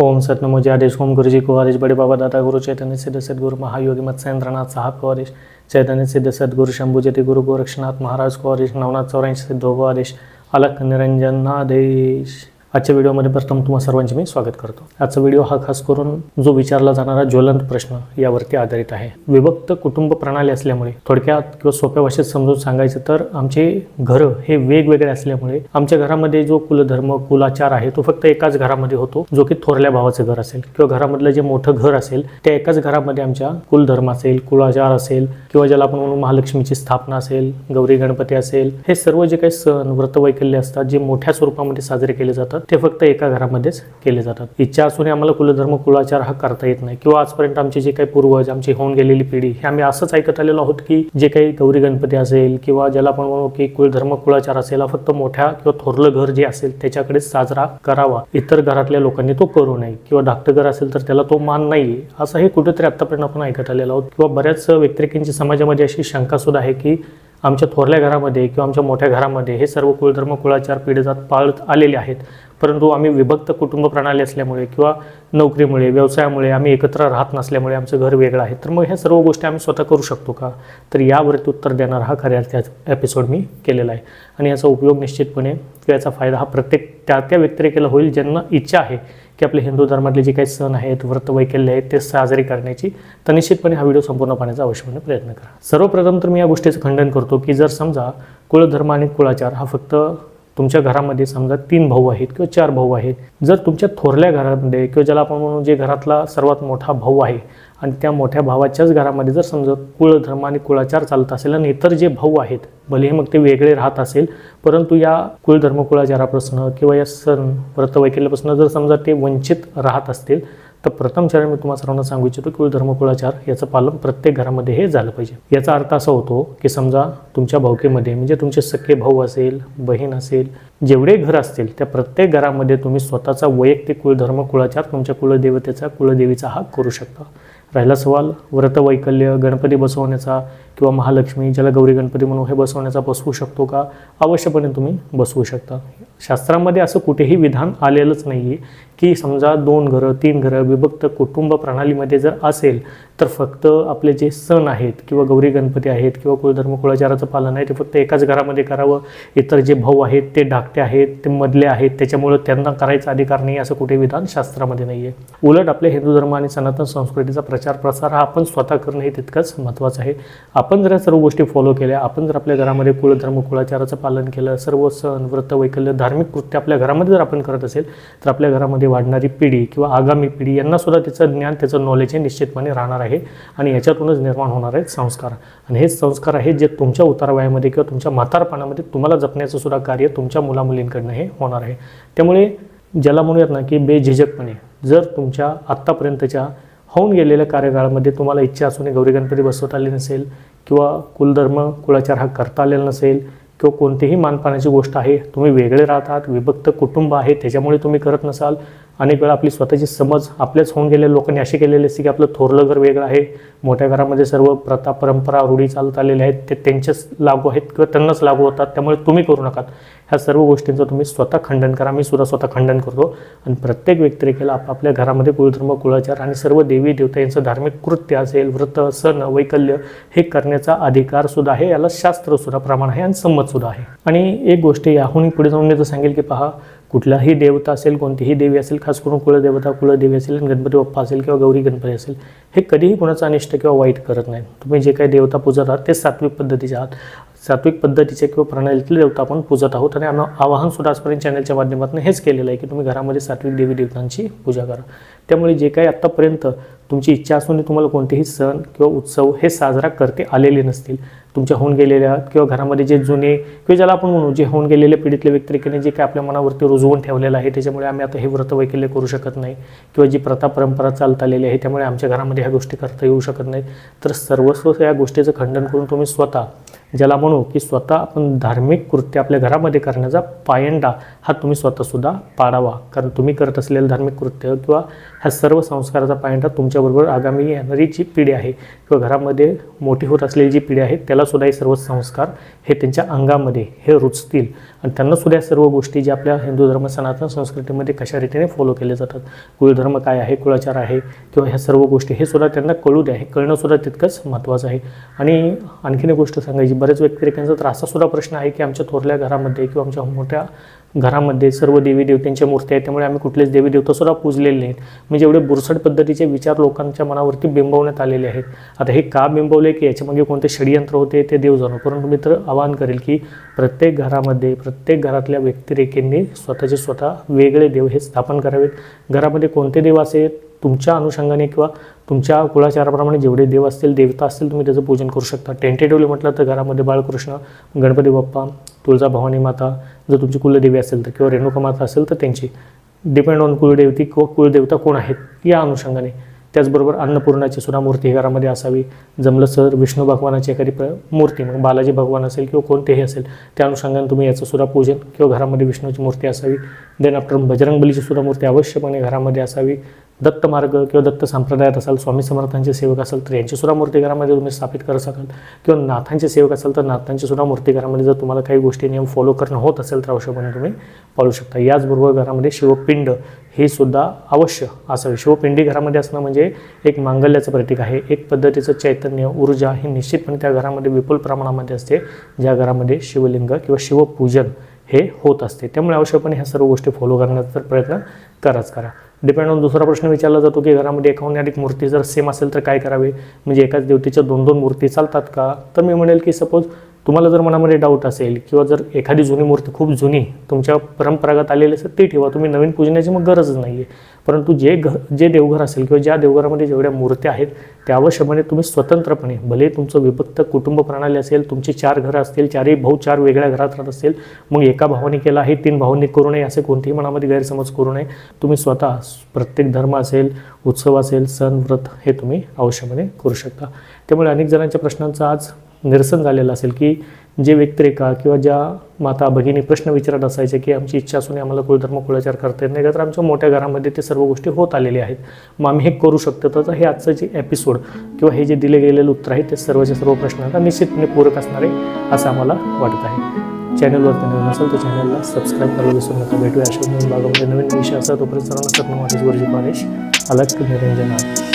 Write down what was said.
ओम सतनमो आदेश ओम गुरुजी को आदेश बड़े बाबा दादा गुरु चैतन्य सिद्ध सदगुरु महायोगी मत्स्येंद्रनाथ साहब को आदेश चैतन्य सिद्ध सदगुरु शंभू जति गुरु गोरक्षनाथ महाराज को आदेश नवनाथ चौऱ्याऐंशी सिद्धो को आदेश अलख निरंजन आदेश आजच्या व्हिडिओमध्ये प्रथम तुम्हा सर्वांचे मी स्वागत करतो. आजचा व्हिडिओ हा खास करून जो विचारला जाणारा ज्वलंत प्रश्न यावरती आधारित आहे. विभक्त कुटुंब प्रणाली असल्यामुळे थोडक्यात किंवा सोप्या भाषेत समजून सांगायचं तर आमचे घरं हे वेगवेगळे असल्यामुळे आमच्या घरामध्ये जो कुलधर्म कुलाचार आहे तो फक्त एकाच घरामध्ये होतो जो की थोरल्या भावाचं घर असेल किंवा घरामधलं जे मोठं घर असेल त्या एकाच घरामध्ये आमच्या कुलधर्म असेल कुलाचार असेल किंवा ज्याला आपण म्हणू महालक्ष्मीची स्थापना असेल गौरी गणपती असेल हे सर्व जे काही सण व्रतवैकल्य असतात जे मोठ्या स्वरूपामध्ये साजरे केले जातात ते फक्त एका घरामध्येच केले जातात. इच्छा असूनही आम्हाला कुलधर्म कुलाचार हा करता येत नाही. किंवा आजपर्यंत आमचे जे काही पूर्वज आमची होऊन गेलेली पिढी हे आम्ही असंच ऐकत आलेलो आहोत की जे काही गौरी गणपती असेल किंवा ज्याला आपण म्हणू की कुलधर्म कुलाचार असेल हा फक्त मोठ्या किंवा थोरलं घर जे असेल त्याच्याकडेच साजरा करावा. इतर घरातल्या लोकांनी तो करू नये किंवा धाकटं घर असेल तर त्याला तो मान नाही असं हे कुठेतरी आतापर्यंत आपण ऐकत आलेलो आहोत. किंवा बऱ्याच व्यतिरेकींची समाजामध्ये अशी शंका सुद्धा आहे की आमच्या थोरल्या घरामध्ये किंवा आमच्या मोठ्या घरामध्ये हे सर्व कुलधर्म कुळाचार पिढीजात पाळत आलेले आहेत. परंतु आम्ही विभक्त कुटुंब प्रणाली असल्यामुळे किंवा नोकरीमुळे व्यवसायामुळे आम्ही एकत्र राहत नसल्यामुळे आमचं घर वेगळं आहे. तर मग ह्या सर्व गोष्टी आम्ही स्वतः करू शकतो का? तर यावरती उत्तर देणार हा खऱ्या त्या एपिसोड मी केलेला आहे. आणि याचा उपयोग निश्चितपणे किंवा याचा फायदा हा प्रत्येक त्या त्या व्यतिरेकेला होईल ज्यांना इच्छा आहे की आपले हिंदू धर्मातले जे काही सण आहेत व्रत वैकल्य आहेत ते साजरे करण्याची तर निश्चितपणे हा व्हिडिओ संपूर्ण पाहण्याचा अवश्यपणे प्रयत्न करा. सर्वप्रथम तर मी या गोष्टीचं खंडन करतो की जर समजा कुळधर्म आणि कुळाचार हा फक्त तुमच्या घरामध्ये समजा तीन भाऊ आहेत किंवा चार भाऊ आहेत जर तुमच्या थोरल्या घरामध्ये किंवा ज्याला आपण म्हणू जे घरातला सर्वात मोठा भाऊ आहे आणि त्या मोठ्या भावाच्याच घरामध्ये जर समजा कुळधर्म आणि कुळाचार चालत असेल आणि इतर जे भाऊ आहेत भलेही मग ते वेगळे राहत असेल परंतु या कुळधर्म कुळाचारापासून किंवा या सण व्रत व्रतवैकल्यापासून जर समजा ते वंचित राहत असतील तर प्रथम चरण मी तुम्हाला सर्वांना सांगू इच्छितो की धर्म कुळाचार याचं पालन प्रत्येक घरामध्ये हे झालं पाहिजे. याचा अर्थ असा होतो की समजा तुमच्या भावकीमध्ये म्हणजे तुमचे सख्खे भाऊ असेल बहीण असेल जेवढे घर असतील त्या प्रत्येक घरामध्ये तुम्ही स्वतःचा वैयक्तिक कुळधर्म कुळाचार तुमच्या कुलदेवतेचा कुलदेवीचा हा करू शकता. राहिला सवाल व्रतवैकल्य गणपती बसवण्याचा किंवा महालक्ष्मी ज्याला गौरी गणपती म्हणून हे बसवण्याचा बसवू शकतो का? अवश्यपणे तुम्ही बसवू शकता. शास्त्रामध्ये असं कुठेही विधान आलेलंच नाही आहे की समजा दोन घरं तीन घरं विभक्त कुटुंब प्रणालीमध्ये जर असेल तर फक्त आपले जे सण आहेत किंवा गौरी गणपती आहेत किंवा कुलधर्म कुळाचाराचं पालन आहे ते फक्त एकाच घरामध्ये करावं. इतर जे भाऊ आहेत ते धाकटे आहेत ते मधले आहेत त्याच्यामुळं त्यांना करायचा अधिकार नाही असं कुठे विधान शास्त्रामध्ये नाही आहे उलट आपल्या हिंदू धर्म आणि सनातन संस्कृतीचा प्रचार प्रसार हा आपण स्वतः करणं हे तितकंच महत्त्वाचं आहे. आपण जर या सर्व गोष्टी फॉलो केल्या आपण जर आपल्या घरामध्ये कुलधर्म कुळाचाराचं पालन केलं सर्व सण व्रत वैकल्य धार्मिक कृत्य आपल्या घरामध्ये जर आपण करत असेल तर आपल्या घरामध्ये वाढणारी पिढी किंवा आगामी पिढी यांना सुद्धा त्याचं ज्ञान त्याचं नॉलेज हे निश्चितपणे राहणार आहे आणि याच्यातूनच निर्माण होणार आहेत संस्कार. आणि हेच संस्कार आहेत जे तुमच्या उतारवयामध्ये किंवा तुमच्या म्हातारपणामध्ये तुम्हाला जपण्याचं सुद्धा कार्य तुमच्या मुलामुलींकडनं हे होणार आहे. त्यामुळे ज्याला म्हणूयात ना की बेझिझकपणे जर तुमच्या आत्तापर्यंतच्या होऊन गेलेल्या कार्यकाळामध्ये तुम्हाला इच्छा असूनही गौरी गणपती बसवता आली नसेल किंवा कुलधर्म कुळाचार हा करता आलेला नसेल किंवा कोणतीही मानपानाची गोष्ट आहे तुम्ही वेगळे राहतात विभक्त कुटुंब आहे त्याच्यामुळे तुम्ही करत नसाल अनेक वेळा आपली स्वतःची समज आपल्याच होऊन गेलेल्या लोकांनी असे केलेले असते की आपलं थोरलं घर वेगळं आहे. मोठ्या घरामध्ये सर्व प्रथा परंपरा रूढी चालत आलेल्या आहेत. ते त्यांचेच लागू आहेत किंवा त्यांनाच लागू होतात. त्यामुळे तुम्ही करू नका. ह्या सर्व गोष्टींचं तुम्ही स्वतः खंडन करा. मी सुद्धा स्वतः खंडन करतो. आणि प्रत्येक व्यक्तिरेखेला आपापल्या घरामध्ये कुलधर्म कुळाचार आणि सर्व देवी देवता यांचं धार्मिक कृत्य असेल व्रत सण वैकल्य हे करण्याचा अधिकार सुद्धा आहे. याला शास्त्र सुद्धा प्रमाण आहे आणि संमत सुद्धा आहे. आणि एक गोष्ट याहून पुढे जाऊन मी तर सांगेल की पहा कुठलाही देवता असेल कोणतीही देवी असेल खास करून कुलदेवता कुलदेवी असेल गणपती बाप्पा असेल किंवा गौरी गणपती असेल हे कधीही कोणाचा अनिष्ट किंवा वाईट करत नाही. तुम्ही जे काही देवता पूजत आहात ते सात्विक पद्धतीचे आहात. सात्विक पद्धतीचे किंवा प्रणालीतले देवता आपण पूजत आहोत आणि आम्ही आवाहन सुद्धा आजपर्यंत चॅनलच्या माध्यमातून हेच केलेलं आहे की तुम्ही घरामध्ये सात्विक देवी देवतांची पूजा करा. त्यामुळे जे काही आत्तापर्यंत तुमची इच्छा असून तुम्हाला कोणतेही सण किंवा उत्सव हे साजरा करते आलेले नसतील. तुमच्या होऊन गेलेल्या किंवा घरामध्ये जे जुने किंवा ज्याला आपण म्हणू जे होऊन गेलेले पिढीतल्या व्यक्तिरेखेने जे काय आपल्या मनावरती रुजवून ठेवलेलं आहे त्याच्यामुळे आम्ही आता हे व्रत वैकल्य करू शकत नाही. किंवा जी प्रथा परंपरा चालत आलेली आहे त्यामुळे आमच्या घरामध्ये ह्या गोष्टी करता येऊ शकत नाहीत. तर सर्वस्व या गोष्टीचं खंडन करून तुम्ही स्वतः ज्याला म्हणू की स्वतः आपण धार्मिक कृत्य आपल्या घरामध्ये करण्याचा पायंडा हा तुम्ही स्वतःसुद्धा पाडावा. कारण तुम्ही करत असलेलं धार्मिक कृत्य किंवा ह्या सर्व संस्काराचा पायंडा तुमच्याबरोबर आगामी येणारी जी पिढी आहे किंवा घरामध्ये मोठी होत असलेली जी पिढी आहे त्यालासुद्धा हे सर्व संस्कार हे त्यांच्या अंगामध्ये हे रुचतील. आणि त्यांनासुद्धा या सर्व गोष्टी ज्या आपल्या हिंदू धर्म सनातन संस्कृतीमध्ये कशा रीतीने फॉलो केले जातात कुळधर्म काय आहे कुळाचार आहे किंवा ह्या सर्व गोष्टी हे सुद्धा त्यांना कळू द्या हे कळणंसुद्धा तितकंच महत्त्वाचं आहे. आणि आणखीन एक गोष्ट सांगायची बऱ्याच व्यक्तिरेखांचा तर असा सुद्धा प्रश्न आहे की आमच्या थोरल्या घरामध्ये किंवा आमच्या मोठ्या घरामध्ये सर्व देवी देवतांच्या मूर्ती आहेत त्यामुळे आम्ही कुठलेच देवी देवतासुद्धा पूजलेले नाहीत. म्हणजे एवढे बुरसट पद्धतीचे विचार लोकांच्या मनावरती बिंबवण्यात आलेले आहेत. आता हे का बिंबवले की याच्यामागे कोणते षडयंत्र होते ते देव जाणो. परंतु मी तर आवाहन करेल की प्रत्येक घरामध्ये प्रत्येक घरातल्या व्यक्तिरेखेंनी स्वतःचे स्वतः वेगळे देव हे स्थापन करावेत. घरामध्ये कोणते देव असेल? तुमच्या अनुषंगाने किंवा तुमच्या कुळाचाराप्रमाणे जेवढे देव असतील देवता असतील तुम्ही त्याचं पूजन करू शकता. टेंटेटिव्हली म्हटलं तर घरामध्ये बाळकृष्ण गणपती बाप्पा तुळजा भवानी माता जर तुमची कुलदेवी असेल तर किंवा रेणुका माता असेल तर त्यांची. डिपेंड ऑन कुलदेवती किंवा कुलदेवता कोण आहेत या अनुषंगाने. त्याचबरोबर अन्नपूर्णाची सुद्धा मूर्ती घरामध्ये असावी. जमलं सर विष्णू भगवानाची एखादी प्र मूर्ती मग बालाजी भगवान असेल किंवा कोणतेही असेल त्या अनुषंगाने तुम्ही याचं सुद्धा पूजन किंवा घरामध्ये विष्णूची मूर्ती असावी. देन आफ्टर बजरंगबलीची सुद्धा मूर्ती अवश्यपणे घरामध्ये असावी. दत्त मार्ग किंवा दत्त संप्रदायात असाल स्वामी समर्थांचे सेवक असाल तर यांची सुद्धा मूर्ती घरामध्ये तुम्ही स्थापित करू शकाल. किंवा नाथांचे सेवक असाल तर नाथांची सुद्धा मूर्ती घरामध्ये जर तुम्हाला काही गोष्टी नियम फॉलो करणं होत असेल तर अवश्यपणे तुम्ही पाळू शकता. याचबरोबर घरामध्ये शिवपिंड हे सुद्धा अवश्य असावे. शिवपिंडी घरामध्ये असणं म्हणजे एक मांगल्याचं प्रतीक आहे. एक पद्धतीचं चैतन्य ऊर्जा ही निश्चितपणे त्या घरामध्ये विपुल प्रमाणामध्ये असते ज्या घरामध्ये शिवलिंग किंवा शिवपूजन हे होत असते. त्यामुळे आवश्यकपणे ह्या सर्व गोष्टी फॉलो करण्याचा तर प्रयत्न कराच करा. डिपेंड ऑन दुसरा प्रश्न विचारला जातो की घरामध्ये एकाहून अधिक मूर्ती जर सेम असेल तर काय करावे? म्हणजे एकाच देवतेच्या दोन दोन मूर्ती चालतात का? तर मी म्हणेल की सपोज तुम्हाला जर मनामध्ये डाऊट असेल किंवा जर एखादी जुनी मूर्ती खूप जुनी तुमच्या परंपरागत आलेली असेल ती ठेवा. तुम्ही नवीन पूजण्याची मग गरजच नाही आहे परंतु जे घर जे देवघर असेल किंवा ज्या देवघरामध्ये जेवढ्या मूर्त्या आहेत त्या आवश्यकपणे तुम्ही स्वतंत्रपणे भले तुमचं विभक्त कुटुंब प्रणाली असेल तुमची चार घरं असतील चारही भाऊ चार वेगळ्या घरात राहत असतील मग एका भावाने केला आहे तीन भावांनी करू नये असे कोणतेही मनामध्ये गैरसमज करू नये. तुम्ही स्वतः प्रत्येक धर्म असेल उत्सव असेल सण व्रत हे तुम्ही अवश्यपणे करू शकता. त्यामुळे अनेक जणांच्या प्रश्नांचा आज निरसन झालेलं असेल की जे व्यक्तिरेखा किंवा ज्या माता भगिनी प्रश्न विचारत असायचे की आमची इच्छा असून आम्हाला कुलधर्म कुळाचार करता येत नाही. का तर आमच्या मोठ्या घरामध्ये ते सर्व गोष्टी होत आलेल्या आहेत. मग आम्ही हे करू शकतो. तर हे आजचं जे एपिसोड किंवा हे जे दिले गेलेलं उत्तर आहे ते सर्वच्या सर्व प्रश्नांना निश्चितपणे पूरक असणार आहे असं आम्हाला वाटत आहे. चॅनलवर नवीन असेल तर चॅनलला सबस्क्राईब करायला विसरू नका. भेटूया अशा नवीन भागामध्ये नवीन विषय असा तोपर्यंत सर्वांना करणं माझ्याच गुरुजी पारेश अलग निरंजन.